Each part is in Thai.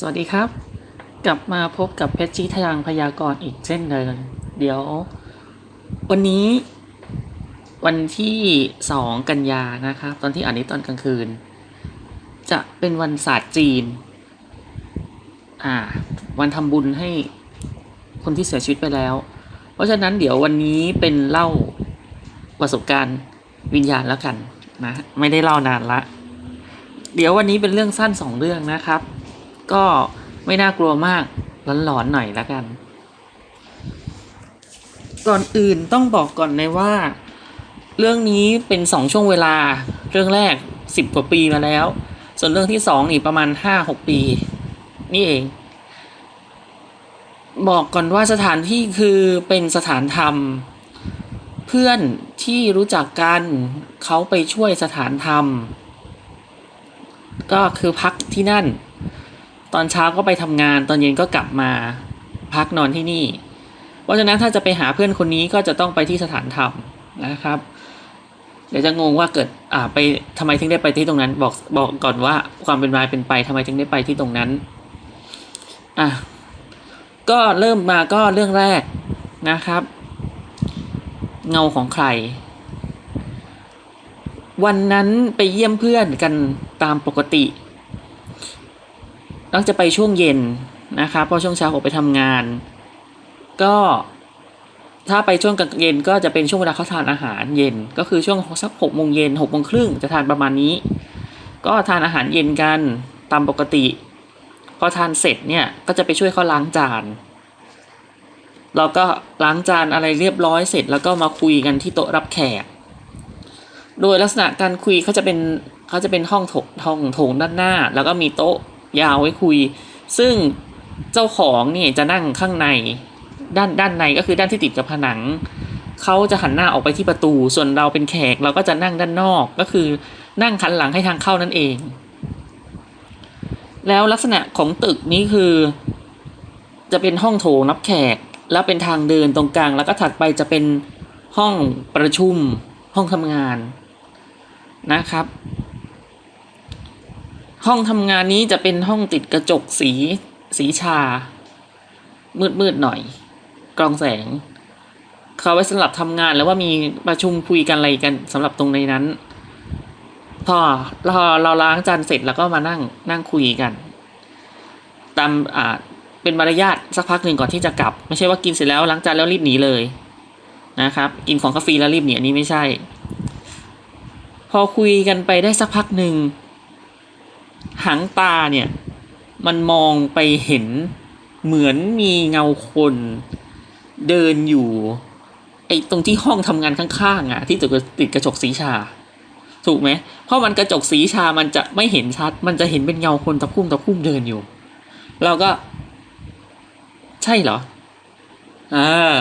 สวัสดีครับ กลับมาพบกับเพชรจีทยางพยากรณ์อีกเช่นเดิมเดี๋ยว วันนี้ วันที่สองกันยานะครับ ตอนที่อ่านนี้ตอนกลางคืน จะเป็นวันศาสตร์จีน อ่า วันทำบุญให้คนที่เสียชีวิตไปแล้ว เพราะฉะนั้นเดี๋ยววันนี้เป็นเล่าประสบการณ์วิญญาณแล้วกันนะ ไม่ได้เล่านานละ เดี๋ยววันนี้เป็นเรื่องสั้นสองเรื่องนะครับ ก็ไม่น่ากลัวมากหลอนๆหน่อยละกัน ก่อนอื่นต้องบอกก่อนเลยว่า เรื่องนี้เป็นสองช่วงเวลา เรื่องแรกสิบกว่าปีมาแล้ว ส่วนเรื่องที่สองนี่ประมาณห้าหกปี นี่เอง บอกก่อนว่าสถานที่คือเป็นสถานธรรม เพื่อนที่รู้จักกันเขาไปช่วยสถานธรรม ก็คือพักที่นั่น อนเช้าก็ไปทำงาน ตอนเย็นก็กลับมาพักนอนที่นี่ เพราะฉะนั้นถ้าจะไปหาเพื่อนคนนี้ก็จะต้องไปที่สถานธรรมนะครับ เดี๋ยวจะงงว่าเกิดอ่าไปทำไมถึงได้ไปที่ตรงนั้น บอกบอกก่อนว่าความเป็นมาเป็นไปทำไมถึงได้ไปที่ตรงนั้นอะก็เริ่มมาก็เรื่องแรกนะครับ เงาของใคร วันนั้นไปเยี่ยมเพื่อนกันตามปกติ ต้องจะไปช่วงเย็นนะครับเพราะช่วงเช้าออกไปทำงาน ก็ถ้าไปช่วงกลางเย็นก็จะเป็นช่วงเวลาเขาทานอาหารเย็น ก็คือช่วงสักหกโมงเย็นหกโมงครึ่งจะทานประมาณนี้ ก็ทานอาหารเย็นกันตามปกติ พอทานเสร็จเนี่ยก็จะไปช่วยเขาล้างจานเราก็ล้างจานอะไรเรียบร้อยเสร็จแล้วก็มาคุยกันที่โต๊ะรับแขก โดยลักษณะการคุยเขาจะเป็นเขาจะเป็นห้องโถงห้องโถงด้านหน้า แล้วก็มีโต๊ะ ยาวไว้คุย ซึ่งเจ้าของเนี่ยจะนั่งข้างในด้านด้านในก็คือด้านที่ติดกับผนังเขาจะหันหน้าออกไปที่ประตู ส่วนเราเป็นแขกเราก็จะนั่งด้านนอกก็คือนั่งคันหลังให้ทางเข้านั่นเอง แล้วลักษณะของตึกนี้คือ จะเป็นห้องโถงรับแขก แล้วเป็นทางเดินตรงกลาง แล้วก็ถัดไปจะเป็นห้องประชุมห้องทำงานนะครับ ห้องทำงานนี้จะเป็นห้องติดกระจกสี สีชา มืดมืดๆหน่อย กรองแสง เขาไว้สำหรับทำงานแล้วว่ามีประชุมคุยกันอะไรกันสำหรับตรงในนั้น พอเราเราล้างจานเสร็จแล้วก็มานั่งนั่งคุยกัน ตามอ่าเป็นมารยาทสักพักหนึ่งก่อนที่จะกลับ ไม่ใช่ว่ากินเสร็จแล้วล้างจานแล้วรีบหนีเลยนะครับ กินของกาแฟแล้วรีบหนีอันนี้ไม่ใช่ พอคุยกันไปได้สักพักหนึ่ง หางตาเนี่ยมันมองไปเห็นเหมือนมีเงาคนเดินอยู่ไอ้ตรงที่ห้องทำงานข้างๆอะ ที่ติดกระจกสีชา ถูกไหมเพราะมันกระจกสีชามันจะไม่เห็นชัด มันจะเห็นเป็นเงาคนตะคุ่มตะคุ่มเดินอยู่ เราก็ ใช่เหรออ่า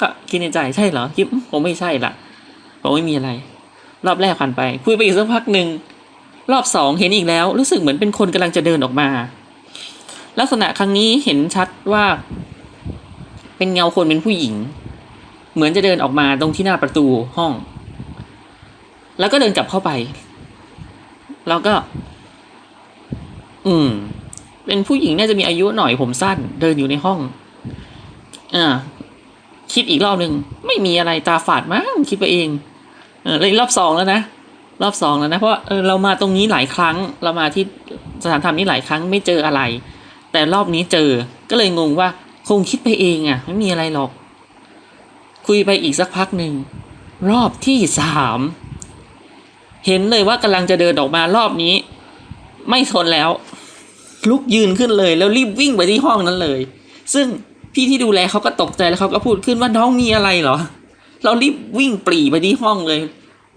ก็คิดในใจใช่เหรอคิดอืมผมไม่ใช่ละผมไม่มีอะไร รอบแรกผ่านไป คุยไปอีกสักพักหนึ่ง รอบสองเห็นอีกแล้ว รู้สึกเหมือนเป็นคนกำลังจะเดินออกมา ลักษณะครั้งนี้เห็นชัดว่า เป็นเงาคนเป็นผู้หญิง เหมือนจะเดินออกมาตรงที่หน้าประตูห้อง แล้วก็เดินกลับเข้าไป แล้วก็ อืม เป็นผู้หญิงน่าจะมีอายุหน่อยผมสั้น เดินอยู่ในห้อง อ่า คิดอีกรอบหนึ่งไม่มีอะไรตาฝาดมั้งคิดไปเอง เออเลยรอบสองแล้วนะ รอบสองแล้วนะเพราะเออเรามาตรงนี้หลายครั้ง เรามาที่สถานธรรมนี้หลายครั้งไม่เจออะไร แต่รอบนี้เจอก็เลยงงว่าคงคิดไปเองอะ่ะ ไม่มีอะไรหรอก คุยไปอีกสักพักหนึ่งรอบที่สามเห็นเลยว่ากำลังจะเดินออกมารอบนี้ ไม่ทนแล้ว ลุกยืนขึ้นเลยแล้วรีบวิ่งไปที่ห้องนั้นเลย ซึ่งพี่ที่ดูแลเขาก็ตกใจแล้วเขาก็พูดขึ้นว่าน้องมีอะไรเหรอ เรารีบวิ่งปรีไปที่ห้องเลย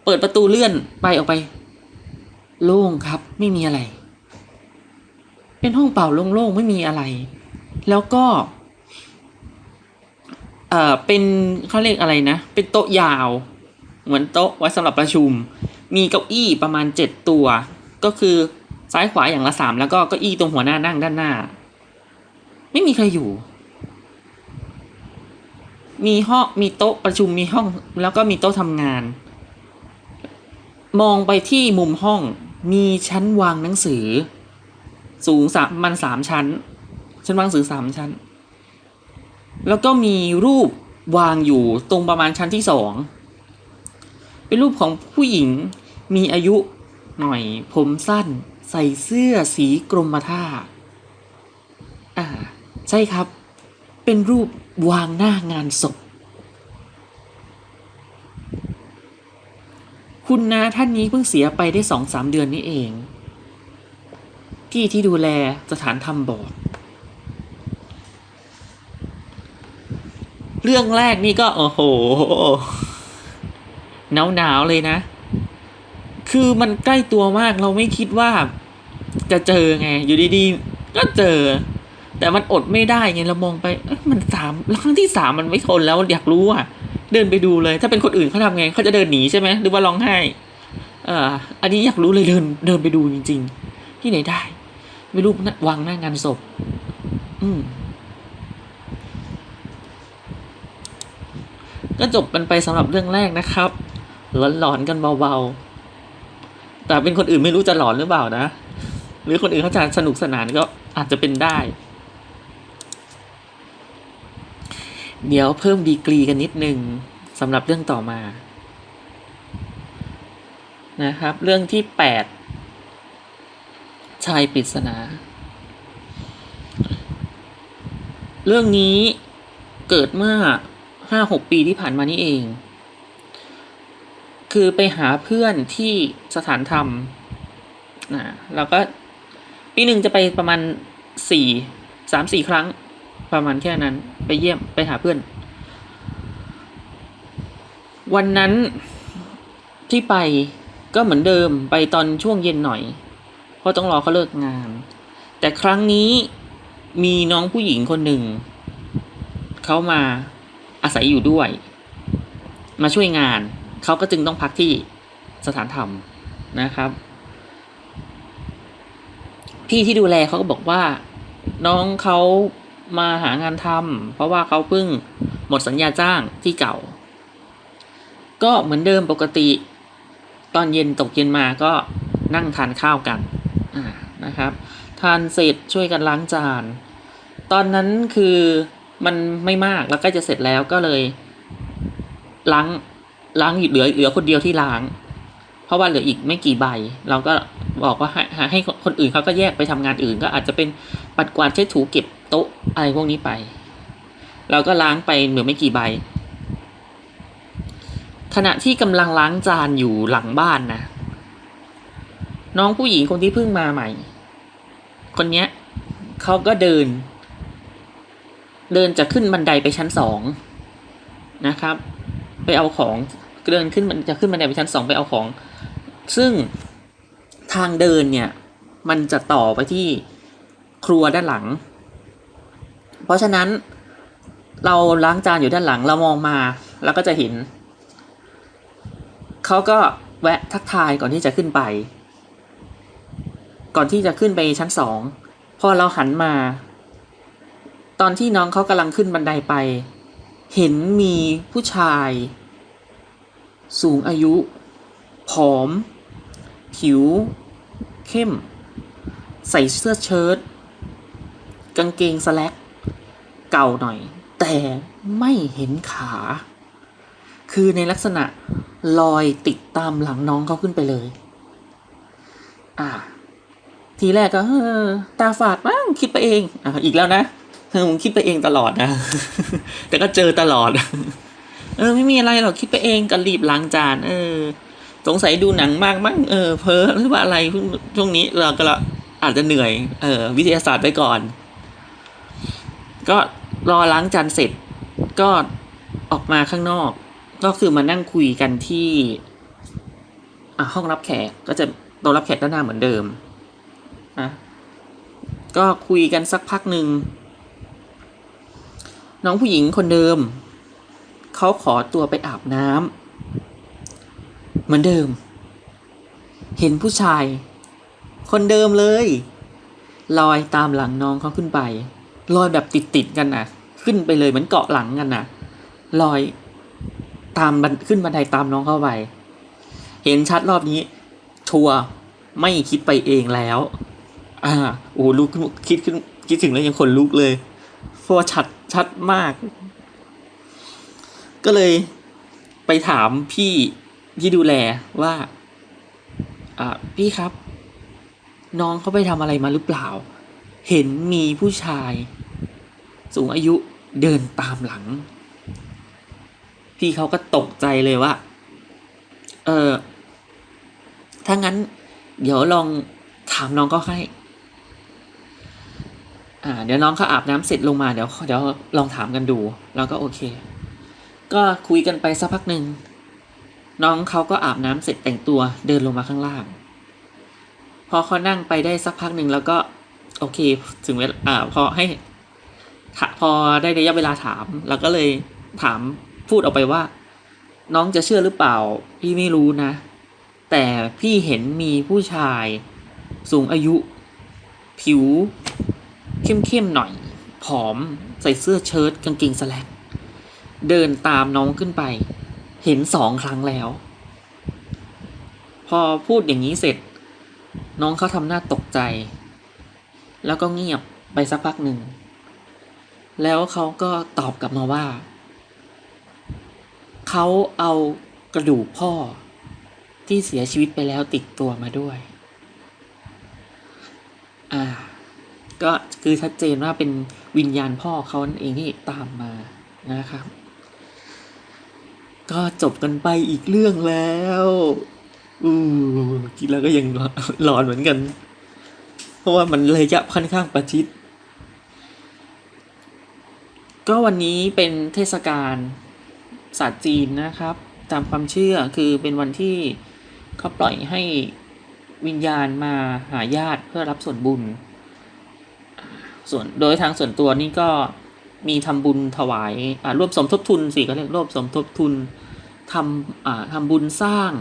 ปิดประตูเลื่อนไปออกไป โล่งครับไม่มีอะไร เป็นห้องเปล่าโล่งๆไม่มีอะไร แล้วก็เอ่อเป็นเขาเรียกอะไรนะ เป็นโต๊ะยาว เหมือนโต๊ะไว้สำหรับประชุม มีเก้าอี้ประมาณเจ็ดตัว ก็คือซ้ายขวาอย่างละสามแล้วก็เก้าอี้ตรงหัวหน้านั่งด้านหน้า ไม่มีใครอยู่ มีห้องมีโต๊ะประชุมมีห้องแล้วก็มีโต๊ะทำงาน มองไปที่มุมห้องมีชั้นวางหนังสือ สูงสามมันสามชั้น ชั้นวางหนังสือสามชั้น แล้วก็มีรูปวางอยู่ตรงประมาณชั้นที่สองเป็นรูปของผู้หญิงมีอายุหน่อยผมสั้น ใส่เสื้อสีกรมท่าอ่า ใช่ครับ เป็นรูปวางหน้างานศพ คุณนาท่านนี้เพิ่งเสียไปได้สองสามเดือนนี้เอง พี่ที่ดูแลสถานทำบอก เรื่องแรกนี่ก็ โอ้โหหนาวหนาวๆเลยนะ คือมันใกล้ตัวมากเราไม่คิดว่าจะเจอไง อยู่ดีๆ ก็เจอ แต่มันอดไม่ได้ไงเรามองไปมันสามครั้งที่สามมันไม่ทนแล้วอยากรู้อะ เดินไปดูเลย ถ้าเป็นคนอื่นเขาทำไงเขาจะเดินหนีใช่ไหมหรือว่าร้องไห้ เอ่อ อันนี้อยากรู้เลยเดินเดินไปดูจริง ๆ ที่ไหนได้ ไม่รู้นะวางหน้างานศพ อืมก็จบกันไปสำหรับเรื่องแรกนะครับหลอนๆกันเบาๆ แต่เป็นคนอื่นไม่รู้จะหลอนหรือเปล่านะ หรือคนอื่นเขาจะสนุกสนานก็อาจจะเป็นได้ เดี๋ยวเพิ่มดีกรีกันนิดนึงสำหรับเรื่องต่อมา นะครับ เรื่องที่แปดชายปริศนา เรื่องนี้เกิดเมื่อห้าหกปีที่ผ่านมานี่เอง คือไปหาเพื่อนที่สถานธรรมนะเราก็ปีหนึ่งจะไปประมาณสี่สามสี่ครั้ง ประมาณแค่นั้น ไปเยี่ยมไปหาเพื่อน วันนั้นที่ไปก็เหมือนเดิมไปตอนช่วงเย็นหน่อย เพราะต้องรอเขาเลิกงาน แต่ครั้งนี้มีน้องผู้หญิงคนหนึ่ง เขามาอาศัยอยู่ด้วย มาช่วยงาน เขาก็จึงต้องพักที่สถานธรรมนะครับ พี่ที่ดูแลเขาก็บอกว่า น้องเขา มาหางานทำเพราะว่าเขาเพิ่งหมดสัญญาจ้างที่เก่า ก็เหมือนเดิมปกติ ตอนเย็นตกเย็นมาก็นั่งทานข้าวกันนะครับ ทานเสร็จช่วยกันล้างจาน ตอนนั้นคือมันไม่มากแล้วใกล้จะเสร็จแล้วก็เลย ล้างล้างเหลือเหลือคนเดียวที่ล้าง เพราะว่าเหลืออีกไม่กี่ใบ เราก็บอกว่าให้ให้ให้คนอื่นเขาก็แยกไปทำงานอื่น ก็อาจจะเป็นปัดกวาดเช็ดถูเก็บ โต๊ะอะไรพวกนี้ไป เราก็ล้างไปเหลือไม่กี่ใบ ขณะที่กำลังล้างจานอยู่หลังบ้านนะ น้องผู้หญิงคนที่เพิ่งมาใหม่ คนเนี้ยเขาก็เดิน เดินจะขึ้นบันไดไปชั้นสองนะครับ ไปเอาของเดินขึ้นมันจะขึ้นบันไดไปชั้นสองไปเอาของ ซึ่งทางเดินเนี่ย มันจะต่อไปที่ครัวด้านหลัง เพราะฉะนั้นเราล้างจานอยู่ด้านหลังเรามองมาแล้วก็จะเห็น เขาก็แวะทักทายก่อนที่จะขึ้นไป ก่อนที่จะขึ้นไปชั้นสองพอเราหันมา ตอนที่น้องเขากำลังขึ้นบันไดไป เห็นมีผู้ชาย สูงอายุ ผอม ผิว เข้ม ใส่เสื้อเชิ้ตกางเกงสแลก เก่าหน่อย แต่ไม่เห็นขา คือในลักษณะลอยติดตามหลังน้องเขาขึ้นไปเลย อ่า ทีแรกก็เออตาฝาดมั้งคิดไปเองอะอีกแล้วนะเออมึงคิดไปเองตลอดนะ แต่ก็เจอตลอด เออ ไม่มีอะไรหรอกคิดไปเองก็รีบล้างจาน เออ สงสัยดูหนังมากมั้งเออเพ้อหรือว่าอะไรช่วงนี้เราก็ละอาจจะเหนื่อย เออ วิทยาศาสตร์ไปก่อน ก็ รอล้างจานเสร็จก็ออกมาข้างนอก ก็คือมานั่งคุยกันที่ห้องรับแขกก็จะโต๊ะรับแขกด้านหน้าเหมือนเดิมนะก็คุยกันสักพักหนึ่งน้องผู้หญิงคนเดิมเขาขอตัวไปอาบน้ำเหมือนเดิม เห็นผู้ชาย คนเดิมเลย ลอยตามหลังน้องเขาขึ้นไป ลอยแบบติดติดๆกันน่ะขึ้นไปเลยเหมือนเกาะหลังกันน่ะลอยตามบันขึ้นบันไดตามน้องเข้าไปเห็นชัดรอบนี้ทัวร์ไม่คิดไปเองแล้ว อ่าโอ้ลุกคิดขึ้นคิดถึงแล้วยังขนลุกเลยเพราะว่าชัดชัดมาก ก็เลยไปถามพี่ที่ดูแลว่า อ่าพี่ครับ น้องเขาไปทำอะไรมาหรือเปล่า เห็นมีผู้ชาย สูงอายุเดินตามหลัง พี่เขาก็ตกใจเลยว่า เออถ้างั้น เดี๋ยวลองถามน้องก็ให้ อ่า เดี๋ยวน้องเขาอาบน้ำเสร็จลงมาเดี๋ยวเดี๋ยวลองถามกันดู แล้วก็โอเค ก็คุยกันไปสักพักหนึ่งน้องเขาก็อาบน้ำเสร็จแต่งตัวเดินลงมาข้างล่าง พอเขานั่งไปได้สักพักหนึ่งแล้วก็ โอเค ถึงเวลาอ่าพอให้พอได้ระยะเวลาถาม แล้วก็เลยถามพูดออกไปว่า น้องจะเชื่อหรือเปล่า พี่ไม่รู้นะ แต่พี่เห็นมีผู้ชาย สูงอายุ ผิว เข้มๆหน่อย ผอมใส่เสื้อเชิ้ตกางเกงสแลกเดินตามน้องขึ้นไป เห็นสองครั้งแล้ว พอพูดอย่างนี้เสร็จ น้องเขาทำหน้าตกใจ แล้วก็เงียบไปสักพักหนึ่ง แล้วเขาก็ตอบกลับมาว่า เขาเอากระดูกพ่อที่เสียชีวิตไปแล้วติดตัวมาด้วย อ่า ก็คือชัดเจนว่าเป็นวิญญาณพ่อเขานั่นเองที่ตามมานะครับ ก็จบกันไปอีกเรื่องแล้ว อู้คิดแล้วก็ยังหลอนเหมือนกัน เพราะว่ามันระยะค่อนข้างประชิด ก็วันนี้เป็นเทศกาลศาสตร์จีนนะครับ ตามความเชื่อคือเป็นวันที่เขาปล่อยให้วิญญาณมาหาญาติเพื่อรับส่วนบุญ ส่วนโดยทางส่วนตัวนี่ก็มีทำบุญถวายร่วมสมทบทุนสิก็เรียกร่วมสมทบทุนทำทำบุญสร้าง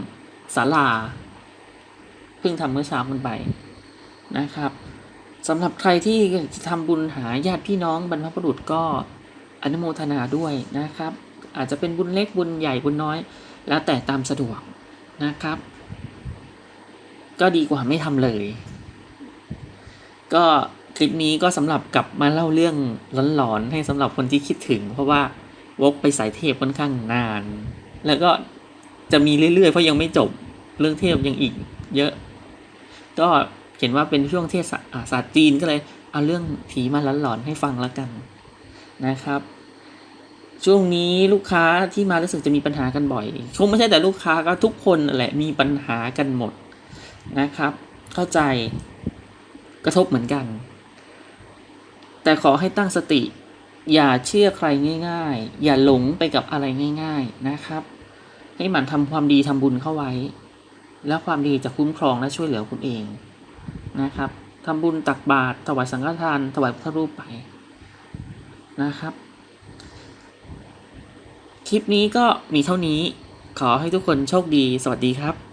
ศาลา เพิ่งทำเมื่อเช้ามันไป นะครับสำหรับใครที่จะทำบุญหาญาติพี่น้องบรรพบุรุษก็อนุโมทนาด้วยนะครับ อาจจะเป็นบุญเล็กบุญใหญ่บุญน้อย แล้วแต่ตามสะดวกนะครับ ก็ดีกว่าไม่ทำเลย ก็คลิปนี้ก็สำหรับกลับมาเล่าเรื่องหลอนๆให้สำหรับคนที่คิดถึง เพราะว่าวกไปสายเทพค่อนข้างนาน แล้วก็จะมีเรื่อยๆเพราะยังไม่จบเรื่องเทพยังอีก เยอะ ก็ เห็นว่าเป็นช่วงเทศศาศาสตร์จีนก็เลยเอาเรื่องผีมาหลอนๆให้ฟังแล้วกันนะครับ ช่วงนี้ลูกค้าที่มารู้สึกจะมีปัญหากันบ่อย คงไม่ใช่แต่ลูกค้าก็ทุกคนแหละมีปัญหากันหมดนะครับ เข้าใจกระทบเหมือนกัน แต่ขอให้ตั้งสติ อย่าเชื่อใครง่าย ๆ อย่าหลงไปกับอะไรง่าย ๆนะครับ ให้หมั่นทำความดีทำบุญเข้าไว้ แล้วความดีจะคุ้มครองและช่วยเหลือคุณเอง นะครับทำบุญตักบาตรถวายสังฆทาน ถวายพระรูปไปนะครับ คลิปนี้ก็มีเท่านี้ ขอให้ทุกคนโชคดี สวัสดีครับ